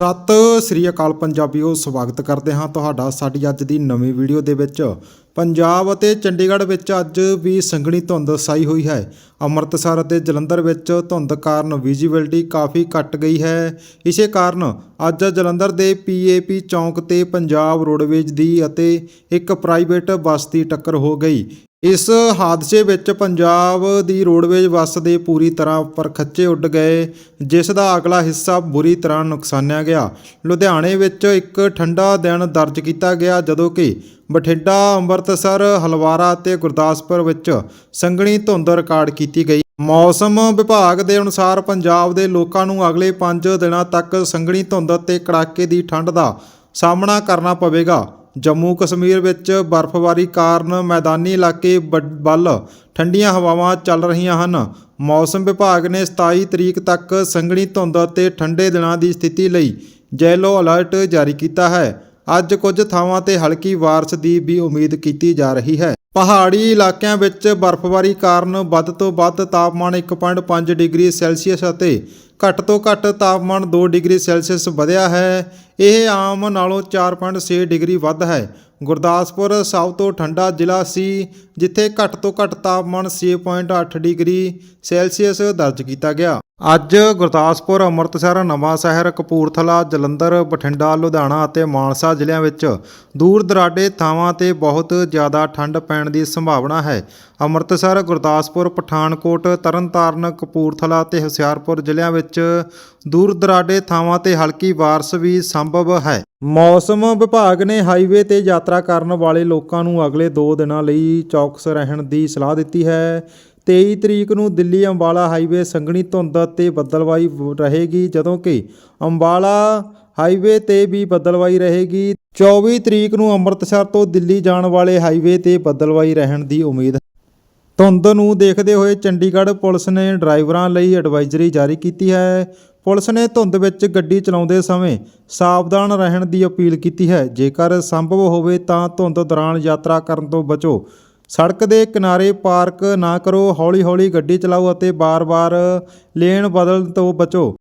ਸਤਿ ਸ੍ਰੀ ਅਕਾਲ ਪੰਜਾਬੀਓ, ਸਵਾਗਤ ਕਰਦੇ ਹਾਂ ਤੁਹਾਡਾ ਸਾਡੀ ਅੱਜ ਦੀ ਨਵੀਂ ਵੀਡੀਓ ਦੇ ਵਿੱਚ। ਪੰਜਾਬ ਅਤੇ ਚੰਡੀਗੜ੍ਹ ਵਿੱਚ ਅੱਜ ਵੀ ਸੰਘਣੀ ਧੁੰਦ ਛਾਈ ਹੋਈ ਹੈ। ਅੰਮ੍ਰਿਤਸਰ ਅਤੇ ਜਲੰਧਰ ਵਿੱਚ ਧੁੰਦ ਕਾਰਨ ਵਿਜ਼ੀਬਿਲਟੀ ਕਾਫੀ ਘਟ ਗਈ ਹੈ। ਇਸੇ ਕਾਰਨ ਅੱਜ ਜਲੰਧਰ ਦੇ ਪੀਏਪੀ ਚੌਂਕ ਤੇ ਪੰਜਾਬ ਰੋਡਵੇਜ ਦੀ ਅਤੇ ਇੱਕ ਪ੍ਰਾਈਵੇਟ ਬੱਸ ਦੀ ਟੱਕਰ ਹੋ ਗਈ। ਇਸ ਹਾਦਸੇ ਵਿੱਚ ਪੰਜਾਬ ਦੀ ਰੋਡਵੇਜ ਬੱਸ ਦੇ ਪੂਰੀ ਤਰ੍ਹਾਂ ਪਰਖੱਚੇ ਉੱਡ ਗਏ, ਜਿਸ ਦਾ ਅਗਲਾ ਹਿੱਸਾ ਬੁਰੀ ਤਰ੍ਹਾਂ ਨੁਕਸਾਨਿਆ ਗਿਆ। ਲੁਧਿਆਣੇ ਵਿੱਚ ਇੱਕ ਠੰਡਾ ਦਿਨ ਦਰਜ ਕੀਤਾ ਗਿਆ, ਜਦੋਂ ਕਿ ਬਠਿੰਡਾ, ਅੰਮ੍ਰਿਤਸਰ, ਹਲਵਾਰਾ ਅਤੇ ਗੁਰਦਾਸਪੁਰ ਵਿੱਚ ਸੰਘਣੀ ਧੁੰਦ ਰਿਕਾਰਡ ਕੀਤੀ ਗਈ। ਮੌਸਮ ਵਿਭਾਗ ਦੇ ਅਨੁਸਾਰ ਪੰਜਾਬ ਦੇ ਲੋਕਾਂ ਨੂੰ ਅਗਲੇ 5 ਦਿਨਾਂ ਤੱਕ ਸੰਘਣੀ ਧੁੰਦ ਅਤੇ ਕੜਾਕੇ ਦੀ ਠੰਡ ਦਾ ਸਾਹਮਣਾ ਕਰਨਾ ਪਵੇਗਾ। ਜੰਮੂ ਕਸ਼ਮੀਰ ਵਿੱਚ ਬਰਫ਼ਬਾਰੀ ਕਾਰਨ ਮੈਦਾਨੀ ਇਲਾਕੇ ਬ- ਵੱਲ ਠੰਡੀਆਂ ਹਵਾਵਾਂ ਚੱਲ ਰਹੀਆਂ ਹਨ। ਮੌਸਮ ਵਿਭਾਗ ਨੇ 27 ਤਰੀਕ ਤੱਕ ਸੰਘਣੀ ਧੁੰਦ ਅਤੇ ਠੰਡੇ ਦਿਨਾਂ ਦੀ ਸਥਿਤੀ ਲਈ ਯੈਲੋ ਅਲਰਟ ਜਾਰੀ ਕੀਤਾ ਹੈ। ਅੱਜ ਕੁਝ ਥਾਵਾਂ ਤੇ ਹਲਕੀ ਬਾਰਿਸ਼ ਦੀ ਵੀ ਉਮੀਦ ਕੀਤੀ ਜਾ ਰਹੀ ਹੈ। ਪਹਾੜੀ ਇਲਾਕਿਆਂ ਵਿੱਚ ਬਰਫ਼ਬਾਰੀ ਕਾਰਨ ਵੱਧ ਤੋਂ ਵੱਧ ਤਾਪਮਾਨ 1.5 ਡਿਗਰੀ ਸੈਲਸੀਅਸ ਅਤੇ ਘੱਟ ਤੋਂ ਘੱਟ ਤਾਪਮਾਨ 2 ਡਿਗਰੀ ਸੈਲਸੀਅਸ ਵਧਿਆ ਹੈ। ਇਹ ਆਮ ਨਾਲੋਂ 4.6 ਡਿਗਰੀ ਵੱਧ ਹੈ। ਗੁਰਦਾਸਪੁਰ ਸਭ ਤੋਂ ਠੰਡਾ ਜ਼ਿਲ੍ਹਾ ਸੀ, ਜਿੱਥੇ ਘੱਟ ਤੋਂ ਘੱਟ ਤਾਪਮਾਨ 6.8 ਡਿਗਰੀ ਸੈਲਸੀਅਸ ਦਰਜ ਕੀਤਾ ਗਿਆ। ਅੱਜ ਗੁਰਦਾਸਪੁਰ, ਅੰਮ੍ਰਿਤਸਰ ਨਵਾਂ ਸ਼ਹਿਰ ਕਪੂਰਥਲਾ, ਜਲੰਧਰ, ਬਠਿੰਡਾ, ਲੁਧਿਆਣਾ ਅਤੇ ਮਾਨਸਾ ਜ਼ਿਲ੍ਹਿਆਂ ਵਿੱਚ ਦੂਰ ਦਰਾਡੇ ਥਾਵਾਂ ਤੇ ਬਹੁਤ ਜ਼ਿਆਦਾ ਠੰਡ ਪੈਣ ਦੀ ਸੰਭਾਵਨਾ ਹੈ। ਅੰਮ੍ਰਿਤਸਰ, ਗੁਰਦਾਸਪੁਰ, ਪਠਾਨਕੋਟ, ਤਰਨਤਾਰਨ, ਕਪੂਰਥਲਾ ਤੇ ਹੁਸ਼ਿਆਰਪੁਰ ਜ਼ਿਲ੍ਹਿਆਂ ਵਿੱਚ ਦੂਰ ਦਰਾਡੇ ਥਾਵਾਂ ਤੇ ਹਲਕੀ ਬਾਰਿਸ਼ ਵੀ ਸੰਭਵ ਹੈ। ਮੌਸਮ ਵਿਭਾਗ ਨੇ ਹਾਈਵੇ ਤੇ ਯਾਤਰਾ ਕਰਨ ਵਾਲੇ ਲੋਕਾਂ ਨੂੰ ਅਗਲੇ 2 ਦਿਨਾਂ ਲਈ ਚੌਕਸ ਰਹਿਣ ਦੀ ਸਲਾਹ ਦਿੱਤੀ ਹੈ। 23 ਤਰੀਕ ਨੂੰ ਦਿੱਲੀ ਅੰਬਾਲਾ ਹਾਈਵੇ ਸੰਘਣੀ ਧੁੰਦ ਅਤੇ ਬੱਦਲਵਾਈ ਰਹੇਗੀ, ਜਦੋਂ ਕਿ ਅੰਬਾਲਾ ਹਾਈਵੇ ਤੇ ਵੀ ਬੱਦਲਵਾਈ ਰਹੇਗੀ। 24 ਤਰੀਕ ਨੂੰ ਅੰਮ੍ਰਿਤਸਰ ਤੋਂ ਦਿੱਲੀ ਜਾਣ ਵਾਲੇ ਹਾਈਵੇ ਤੇ ਬੱਦਲਵਾਈ ਰਹਿਣ ਦੀ ਉਮੀਦ। ਧੁੰਦ ਨੂੰ ਦੇਖਦੇ ਹੋਏ ਚੰਡੀਗੜ੍ਹ ਪੁਲਿਸ ਨੇ ਡਰਾਈਵਰਾਂ ਲਈ ਐਡਵਾਈਜ਼ਰੀ ਜਾਰੀ ਕੀਤੀ ਹੈ। ਪੁਲਿਸ ਨੇ ਧੁੰਦ ਵਿੱਚ ਗੱਡੀ ਚਲਾਉਂਦੇ ਸਮੇਂ ਸਾਵਧਾਨ ਰਹਿਣ ਦੀ ਅਪੀਲ ਕੀਤੀ ਹੈ। ਜੇਕਰ ਸੰਭਵ ਹੋਵੇ ਤਾਂ ਧੁੰਦ ਦੌਰਾਨ ਯਾਤਰਾ ਕਰਨ ਤੋਂ ਬਚੋ। ਸੜਕ ਦੇ ਕਿਨਾਰੇ ਪਾਰਕ ਨਾ ਕਰੋ, ਹੌਲੀ-ਹੌਲੀ ਗੱਡੀ ਚਲਾਓ ਅਤੇ ਵਾਰ ਵਾਰ ਲੇਨ ਬਦਲਣ ਤੋਂ ਬਚੋ।